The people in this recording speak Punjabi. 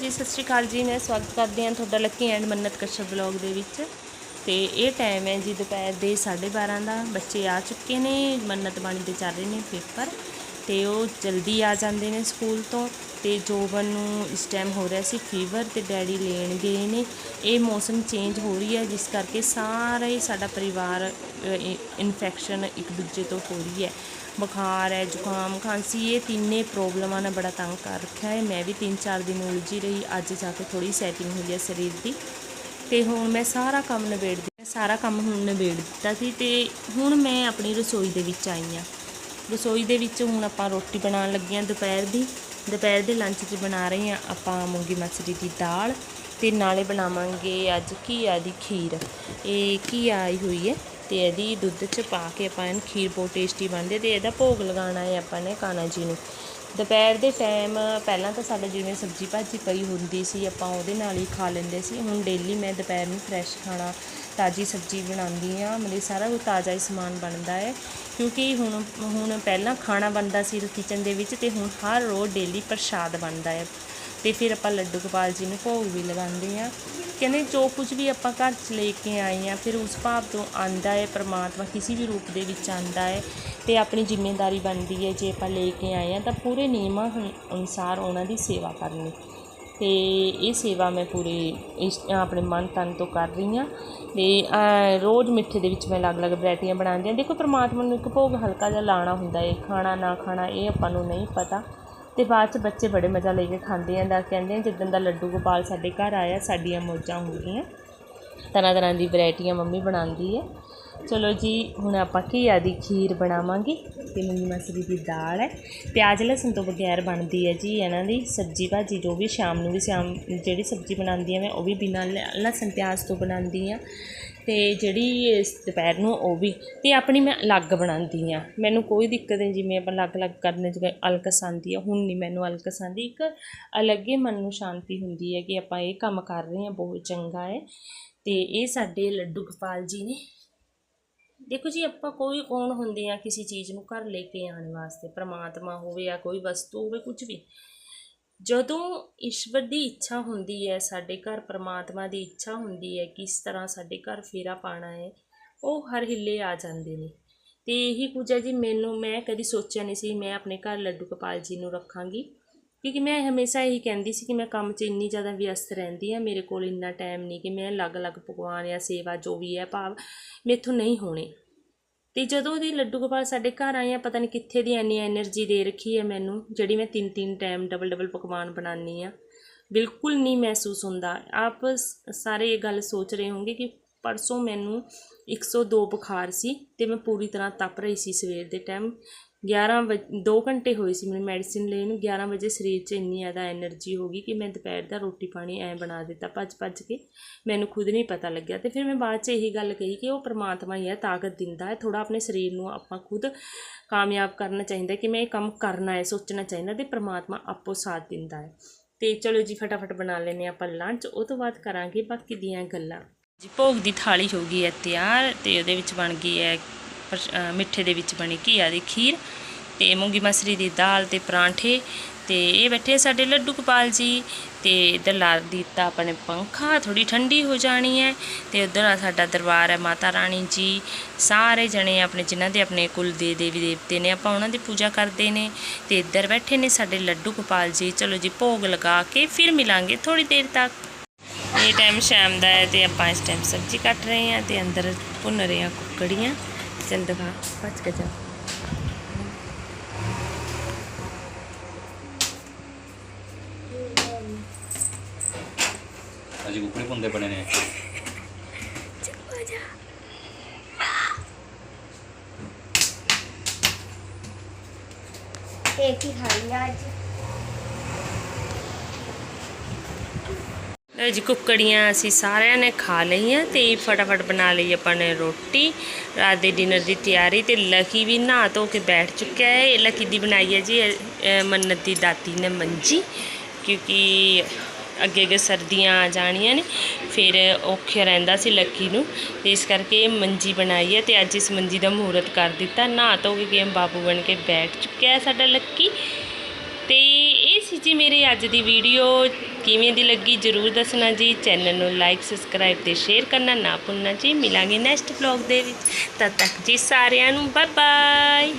ਜੀ, ਸਤਿ ਸ਼੍ਰੀ ਅਕਾਲ ਜੀ। ਮੈਂ ਸਵਾਗਤ ਕਰਦੀ ਹਾਂ ਤੁਹਾਡਾ ਲੱਕੀ ਐਂਡ ਮੰਨਤ ਕਸ਼ਰ ਬਲੌਗ ਦੇ ਵਿੱਚ। ਤੇ ਇਹ ਟਾਈਮ ਹੈ ਜੀ ਦੁਪਹਿਰ ਦੇ 12:30 ਦਾ। ਬੱਚੇ ਆ ਚੁੱਕੇ ਨੇ, ਮੰਨਤ ਬਾਣੀ ਦੇ ਚੱਲ ਰਹੇ ਨੇ ਪੇਪਰ। ਤੇ ਉਹ ਜਲਦੀ ਆ ਜਾਂਦੇ ਨੇ ਸਕੂਲ ਤੋਂ। ਤੇ ਜੋਬਨ ਨੂੰ ਇਸ ਟਾਈਮ ਹੋ ਰਿਹਾ ਸੀ ਫੀਵਰ ਤੇ ਡੈਡੀ ਲੈਣ ਗਏ ਨੇ। ਇਹ ਮੌਸਮ ਚੇਂਜ ਹੋ ਰਹੀ ਹੈ, ਜਿਸ ਕਰਕੇ ਸਾਰਾ ਹੀ ਸਾਡਾ ਪਰਿਵਾਰ ਇਨਫੈਕਸ਼ਨ ਇੱਕ ਦੂਜੇ ਤੋਂ ਹੋ ਰਹੀ ਹੈ। ਬੁਖਾਰ ਹੈ, ਜ਼ੁਕਾਮ, ਖਾਂਸੀ, ਇਹ ਤਿੰਨੇ ਪ੍ਰੋਬਲਮਾਂ ਨੇ ਬੜਾ ਤੰਗ ਕਰ ਰੱਖਿਆ ਹੈ। ਮੈਂ ਵੀ 3-4 ਦਿਨ ਉਲਝੀ ਰਹੀ, ਅੱਜ ਜਾ ਕੇ ਥੋੜੀ ਸੈਟਿੰਗ ਹੋਈ ਹੈ ਸਰੀਰ ਦੀ। ਤੇ ਹੁਣ ਮੈਂ ਸਾਰਾ ਕੰਮ ਨਿਬੇੜ ਦਿੱਤਾ ਸਾਰਾ ਕੰਮ ਹੁਣ ਨਿਬੇੜ ਦਿੱਤਾ ਸੀ ਤੇ ਹੁਣ ਮੈਂ ਆਪਣੀ ਰਸੋਈ ਦੇ ਵਿੱਚ ਆਈ ਹਾਂ। ਰਸੋਈ ਦੇ ਵਿੱਚ ਹੁਣ ਆਪਾਂ ਰੋਟੀ ਬਣਾਉਣ ਲੱਗੇ ਹਾਂ ਦੁਪਹਿਰ ਦੀ। ਦੁਪਹਿਰ ਦੇ ਲੰਚ 'ਚ ਬਣਾ ਰਹੇ ਹਾਂ ਆਪਾਂ ਮੂੰਗੀ ਮਸਰੀ ਦੀ ਦਾਲ ਤੇ ਨਾਲੇ ਬਣਾਵਾਂਗੇ ਅੱਜ ਘੀਆ ਦੀ ਖੀਰ। ਇਹ ਘੀਆ ਆਈ ਹੋਈ ਹੈ। ਤੇ ਇਹਦੀ ਦੁੱਧ 'ਚ ਪਾ ਕੇ ਆਪਾਂ ਇਹਨੂੰ ਖੀਰ ਬਹੁਤ ਟੇਸਟੀ ਬਣਦੀ ਹੈ ਤੇ ਇਹਦਾ ਭੋਗ ਲਗਾਉਣਾ ਹੈ ਆਪਾਂ ਨੇ ਕਾਨਾ ਜੀ ਨੂੰ। ਦੁਪਹਿਰ ਦੇ ਟਾਈਮ ਪਹਿਲਾਂ ਤਾਂ ਸਾਡਾ ਜਿਵੇਂ ਸਬਜ਼ੀ ਭਾਜੀ ਪਈ ਹੁੰਦੀ ਸੀ, ਆਪਾਂ ਉਹਦੇ ਨਾਲ ਹੀ ਖਾ ਲੈਂਦੇ ਸੀ। ਹੁਣ ਡੇਲੀ ਮੈਂ ਦੁਪਹਿਰ ਨੂੰ ਫਰੈਸ਼ ਖਾਣਾ, ਤਾਜ਼ੀ ਸਬਜ਼ੀ ਬਣਾਉਂਦੀ ਆ ਮਤਲਬ ਸਾਰਾ ਕੁਝ ਤਾਜ਼ਾ ਹੀ ਸਮਾਨ ਬਣਦਾ ਹੈ। ਕਿਉਂਕਿ ਹੁਣ ਹੁਣ ਪਹਿਲਾਂ ਖਾਣਾ ਬਣਦਾ ਸੀ ਕਿਚਨ ਦੇ ਵਿੱਚ ਤੇ ਹੁਣ ਹਰ ਰੋਜ਼ ਡੇਲੀ ਪ੍ਰਸ਼ਾਦ ਬਣਦਾ ਹੈ। ਅਤੇ ਫਿਰ ਆਪਾਂ ਲੱਡੂ ਗੋਪਾਲ ਜੀ ਨੂੰ ਭੋਗ ਵੀ ਲਗਾਉਂਦੇ ਹਾਂ। ਕਹਿੰਦੇ ਜੋ ਕੁਝ ਵੀ ਆਪਾਂ ਘਰ 'ਚ ਲੈ ਕੇ ਆਏ ਹਾਂ, ਫਿਰ ਉਸ ਭਾਵ ਤੋਂ ਆਂਦਾ ਹੈ, ਪਰਮਾਤਮਾ ਕਿਸੇ ਵੀ ਰੂਪ ਦੇ ਵਿੱਚ ਆਂਦਾ ਹੈ ਤੇ ਆਪਣੀ ਜ਼ਿੰਮੇਵਾਰੀ ਬਣਦੀ ਹੈ, ਜੇ ਆਪਾਂ ਲੈ ਕੇ ਆਏ ਹਾਂ ਤਾਂ ਪੂਰੇ ਨਿਯਮਾਂ ਅਨੁਸਾਰ ਉਹਨਾਂ ਦੀ ਸੇਵਾ ਕਰਨੀ। ਤੇ ਇਹ ਸੇਵਾ ਮੈਂ ਪੂਰੇ ਇਸ, ਆਪਣੇ ਮਨ ਤਨ ਤੋਂ ਕਰ ਰਹੀ ਹਾਂ। ਤੇ ਰੋਜ਼ ਮਿੱਠੇ ਦੇ ਵਿੱਚ ਮੈਂ ਅਲੱਗ-ਅਲੱਗ ਵੈਰਾਈਟੀਆਂ ਬਣਾਉਂਦੀ ਹਾਂ। ਦੇਖੋ ਪ੍ਰਮਾਤਮਾ ਨੂੰ ਇੱਕ ਭੋਗ ਹਲਕਾ ਜਿਹਾ ਲਾਣਾ ਹੁੰਦਾ ਹੈ, ਖਾਣਾ ਨਾ ਖਾਣਾ ਇਹ ਆਪਾਂ ਨੂੰ ਨਹੀਂ ਪਤਾ। ਅਤੇ ਬਾਅਦ ਚ ਬੱਚੇ ਬੜੇ ਮਜ਼ਾ ਲੈ ਕੇ ਖਾਂਦੇ ਆ ਦਾ ਕਹਿੰਦੇ ਆ ਜਿੱਦਣ ਦਾ ਲੱਡੂ ਗੋਪਾਲ ਸਾਡੇ ਘਰ ਆਇਆ, ਸਾਡੀਆਂ ਮੌਜਾਂ ਹੋ ਗਈਆਂ ਤਰ੍ਹਾਂ ਤਰ੍ਹਾਂ ਦੀ ਵੈਰਾਈਟੀਆਂ ਮੰਮੀ ਬਣਾਉਂਦੀ ਹੈ ਚਲੋ ਜੀ, ਹੁਣ ਆਪਾਂ ਘੀਆ ਦੀ ਖੀਰ ਬਣਾਵਾਂਗੇ ਤੇ ਮੂੰਗੀ ਮਸਰੀ ਦੀ ਦਾਲ ਹੈ। ਪਿਆਜ਼ ਲਸਣ ਤੋਂ ਬਗੈਰ ਬਣਦੀ ਹੈ ਜੀ ਇਹਨਾਂ ਦੀ ਸਬਜ਼ੀ ਭਾਜੀ, ਜੋ ਵੀ ਸ਼ਾਮ ਨੂੰ ਵੀ ਸ਼ਾਮ ਜਿਹੜੀ ਸਬਜ਼ੀ ਬਣਾਉਂਦੀ ਹਾਂ ਮੈਂ ਉਹ ਵੀ ਬਿਨਾਂ ਲ- ਲਸਣ ਪਿਆਜ਼ ਤੋਂ ਬਣਾਉਂਦੀ ਹਾਂ ਅਤੇ ਜਿਹੜੀ ਦੁਪਹਿਰ ਨੂੰ ਉਹ ਵੀ ਅਤੇ ਆਪਣੀ ਮੈਂ ਅਲੱਗ ਬਣਾਉਂਦੀ ਹਾਂ। ਮੈਨੂੰ ਕੋਈ ਦਿੱਕਤ ਨਹੀਂ, ਜਿਵੇਂ ਆਪਾਂ ਅਲੱਗ-ਅਲੱਗ ਕਰਨ 'ਚ ਅਲਕਸ ਆਉਂਦੀ ਹੈ ਹੁਣ ਨਹੀਂ ਮੈਨੂੰ ਅਲਕਸ ਆਉਂਦੀ। ਇੱਕ ਅਲੱਗ ਹੀ ਮਨ ਨੂੰ ਸ਼ਾਂਤੀ ਹੁੰਦੀ ਹੈ ਕਿ ਆਪਾਂ ਇਹ ਕੰਮ ਕਰ ਰਹੇ ਹਾਂ, ਬਹੁਤ ਚੰਗਾ ਹੈ। ਅਤੇ ਇਹ ਸਾਡੇ ਲੱਡੂ ਗੋਪਾਲ ਜੀ ਨੇ। ਦੇਖੋ ਜੀ, ਆਪਾਂ ਕੋਈ ਕੌਣ ਹੁੰਦੇ ਆ, ਕਿਸੇ ਚੀਜ਼ ਨੂੰ ਘਰ ਲੈ ਕੇ ਆਉਣ ਵਾਸਤੇ, ਪ੍ਰਮਾਤਮਾ ਹੋਵੇ ਜਾਂ ਕੋਈ ਵਸਤੂ ਹੋਵੇ, ਕੁਝ ਵੀ। ਜਦੋਂ ਈਸ਼ਵਰ ਦੀ ਇੱਛਾ ਹੁੰਦੀ ਹੈ, ਸਾਡੇ ਘਰ ਪਰਮਾਤਮਾ ਦੀ ਇੱਛਾ ਹੁੰਦੀ ਹੈ ਕਿਸ ਤਰ੍ਹਾਂ ਸਾਡੇ ਘਰ ਫੇਰਾ ਪਾਣਾ ਹੈ, ਉਹ ਹਰ ਹਿੱਲੇ ਆ ਜਾਂਦੇ ਨੇ। ਤੇ ਇਹੀ ਕੁਝ ਹੈ ਜੀ ਮੈਨੂੰ, ਮੈਂ ਕਦੀ ਸੋਚਿਆ ਨਹੀਂ ਸੀ, ਮੈਂ ਆਪਣੇ ਘਰ ਲੱਡੂ ਗੋਪਾਲ ਜੀ ਨੂੰ ਰੱਖਾਂਗੀ। ਕਿਉਂਕਿ ਮੈਂ ਹਮੇਸ਼ਾ ਇਹੀ ਕਹਿੰਦੀ ਸੀ ਕਿ ਮੈਂ ਕੰਮ 'ਚ ਇੰਨੀ ਜ਼ਿਆਦਾ ਵਿਅਸਤ ਰਹਿੰਦੀ ਹਾਂ, ਮੇਰੇ ਕੋਲ ਇੰਨਾ ਟਾਈਮ ਨਹੀਂ ਕਿ ਮੈਂ ਅਲੱਗ-ਅਲੱਗ ਪਕਵਾਨ ਜਾਂ ਸੇਵਾ ਜੋ ਵੀ ਹੈ, ਭਾਵ ਮੇਥੋਂ ਨਹੀਂ ਹੋਣੇ। ਅਤੇ ਜਦੋਂ ਦੀ ਲੱਡੂ ਗੋਪਾਲ ਸਾਡੇ ਘਰ ਆਏ ਆ, ਪਤਾ ਨਹੀਂ ਕਿੱਥੇ ਦੀ ਇੰਨੀ ਐਨਰਜੀ ਦੇ ਰੱਖੀ ਹੈ ਮੈਨੂੰ, ਜਿਹੜੀ ਮੈਂ ਤਿੰਨ ਤਿੰਨ ਟਾਈਮ ਡਬਲ ਡਬਲ ਪਕਵਾਨ ਬਣਾਉਂਦੀ ਆ ਬਿਲਕੁਲ ਨਹੀਂ ਮਹਿਸੂਸ ਹੁੰਦਾ। ਆਪ ਸਾਰੇ ਇਹ ਗੱਲ ਸੋਚ ਰਹੇ ਹੋਗੇ ਕਿ ਪਰਸੋਂ ਮੈਨੂੰ 102 ਬੁਖਾਰ ਸੀ ਤੇ ਮੈਂ ਪੂਰੀ ਤਰ੍ਹਾਂ ਤਪ ਰਹੀ ਸੀ ਸਵੇਰ ਦੇ ਟਾਈਮ ਗਿਆਰਾਂ ਵ ਦੋ ਘੰਟੇ ਹੋਏ ਸੀ ਮੈਨੂੰ ਮੈਡੀਸਿਨ ਲਈ ਨੂੰ, ਗਿਆਰਾਂ ਵਜੇ ਸਰੀਰ 'ਚ ਇੰਨੀ ਜ਼ਿਆਦਾ ਐਨਰਜੀ ਹੋ ਗਈ ਕਿ ਮੈਂ ਦੁਪਹਿਰ ਦਾ ਰੋਟੀ ਪਾਣੀ ਐਂ ਬਣਾ ਦਿੱਤਾ ਭੱਜ ਭੱਜ ਕੇ। ਮੈਨੂੰ ਖੁਦ ਨਹੀਂ ਪਤਾ ਲੱਗਿਆ ਅਤੇ ਫਿਰ ਮੈਂ ਬਾਅਦ 'ਚ ਇਹੀ ਗੱਲ ਕਹੀ ਕਿ ਉਹ ਪਰਮਾਤਮਾ ਹੀ ਹੈ, ਤਾਕਤ ਦਿੰਦਾ ਹੈ, ਥੋੜ੍ਹਾ ਆਪਣੇ ਸਰੀਰ ਨੂੰ ਆਪਾਂ ਖੁਦ ਕਾਮਯਾਬ ਕਰਨਾ ਚਾਹੀਦਾ ਕਿ ਮੈਂ ਇਹ ਕੰਮ ਕਰਨਾ ਹੈ, ਸੋਚਣਾ ਚਾਹੀਦਾ ਅਤੇ ਪਰਮਾਤਮਾ ਆਪੋ ਸਾਥ ਦਿੰਦਾ ਹੈ। ਤੇ ਚਲੋ ਜੀ, ਫਟਾਫਟ ਬਣਾ ਲੈਨੇ ਆਪਾਂ ਲੰਚ ਉਹ ਤੋਂ ਬਾਅਦ ਕਰਾਂਗੇ ਬਾਕੀ ਦੀਆਂ ਗੱਲਾਂ। ਜੀ, ਭੋਗ ਦੀ ਥਾਲੀ ਹੋ ਗਈ ਹੈ ਤਿਆਰ ਤੇ ਉਹਦੇ ਵਿੱਚ ਬਣ ਗਈ ਹੈ ਮਿੱਠੇ ਦੇ ਵਿੱਚ ਬਣੀ ਘੀਆ ਦੀ ਖੀਰ ਤੇ ਮੂੰਗੀ ਮਸਰੀ ਦੀ ਦਾਲ ਤੇ ਪਰਾਂਠੇ ਤੇ ਇਹ ਬੈਠੇ ਸਾਡੇ ਲੱਡੂ ਗੋਪਾਲ ਜੀ ਤੇ ਇੱਧਰ ਲਾ ਦਿੱਤਾ ਆਪਣੇ ਪੰਖਾ ਥੋੜੀ ਠੰਡੀ ਹੋ ਜਾਣੀ ਹੈ ਤੇ ਉਧਰ ਸਾਡਾ ਦਰਬਾਰ ਹੈ ਮਾਤਾ ਰਾਣੀ ਜੀ। ਸਾਰੇ ਜਣੇ ਆਪਣੇ ਜਿਨ੍ਹਾਂ ਦੇ ਆਪਣੇ ਕੁਲ ਦੇ ਦੇਵੀ ਦੇਵਤੇ ਨੇ, ਆਪਾਂ ਉਹਨਾਂ ਦੀ ਪੂਜਾ ਕਰਦੇ ਨੇ ਤੇ ਇੱਧਰ ਬੈਠੇ ਨੇ ਸਾਡੇ ਲੱਡੂ ਗੋਪਾਲ ਜੀ। ਚਲੋ ਜੀ, ਭੋਗ ਲਗਾ ਕੇ ਫਿਰ ਮਿਲਾਂਗੇ ਥੋੜੀ ਦੇਰ ਤੱਕ। ਇਹ ਟਾਈਮ ਸ਼ਾਮ ਦਾ ਹੈ ਤੇ ਆਪਾਂ ਇਸ ਟਾਈਮ ਸਬਜ਼ੀ ਕੱਟ ਰਹੇ ਹਾਂ ਤੇ ਅੰਦਰ ਭੁੰਨ ਰਹੇ ਹਾਂ ਕੁੱਕੜੀਆਂ। ਚੱਲ ਦਿਖਾ ਭੱਜ ਕੇ ਜਾ ਅਜੀ ਕੁਕੜੀ ਪੁੰਦੇ ਬਣੇ ਨੇ। ਕੇਕ ਹੀ ਖਾਈਆਂ ਅੱਜ? ਲਓ ਜੀ ਕੁੱਕੜੀਆਂ ਅਸੀਂ ਸਾਰਿਆਂ ਨੇ ਖਾ ਲਈਆਂ ਤੇ ਫਟਾਫਟ ਬਣਾ ਲਈ ਆਪਾਂ ਨੇ ਰੋਟੀ। ਰਾਤ ਦੇ ਡਿਨਰ ਦੀ ਤਿਆਰੀ ਤੇ ਲਕੀ ਵੀ ਨਹਾ ਧੋ ਕੇ ਬੈਠ ਚੁੱਕਿਆ ਹੈ। ਇਹ ਲਕੀ ਦੀ ਬਣਾਈ ਹੈ ਜੀ ਮੰਨਤ ਦੀ ਦਾਤੀ ਨੇ ਮੰਜੀ, ਕਿਉਂਕਿ ਅੱਗੇ ਅੱਗੇ ਸਰਦੀਆਂ ਆ ਜਾਣੀਆਂ ਨੇ, ਫਿਰ ਔਖੇ ਰਹਿੰਦਾ ਸੀ ਲੱਕੀ ਨੂੰ। ਤੇ ਇਸ ਕਰਕੇ ਮੰਜੀ ਬਣਾਈ ਹੈ ਤੇ ਅੱਜ ਇਸ ਮੰਜੀ ਦਾ ਮਹੂਰਤ ਕਰ ਦਿੱਤਾ। ਨਹਾ ਧੋ ਕੇ ਗੇਮ ਬਾਬੂ ਬਣ ਕੇ ਬੈਠ ਚੁੱਕਿਆ ਹੈ ਸਾਡਾ ਲੱਕੀ। ਤੇ ਜੀ ਮੇਰੀ ਅੱਜ ਦੀ ਵੀਡੀਓ ਕਿਵੇਂ ਦੀ ਲੱਗੀ ਜਰੂਰ ਦੱਸਣਾ ਜੀ। ਚੈਨਲ ਨੂੰ ਲਾਈਕ ਸਬਸਕ੍ਰਾਈਬ ਤੇ ਸ਼ੇਅਰ ਕਰਨਾ ਨਾ ਭੁੱਲਣਾ ਜੀ। ਮਿਲਾਂਗੇ ਨੈਕਸਟ ਵਲੌਗ ਦੇ ਵਿੱਚ। ਤਦ ਤੱਕ ਜੀ ਸਾਰਿਆਂ ਨੂੰ ਬਾਏ ਬਾਏ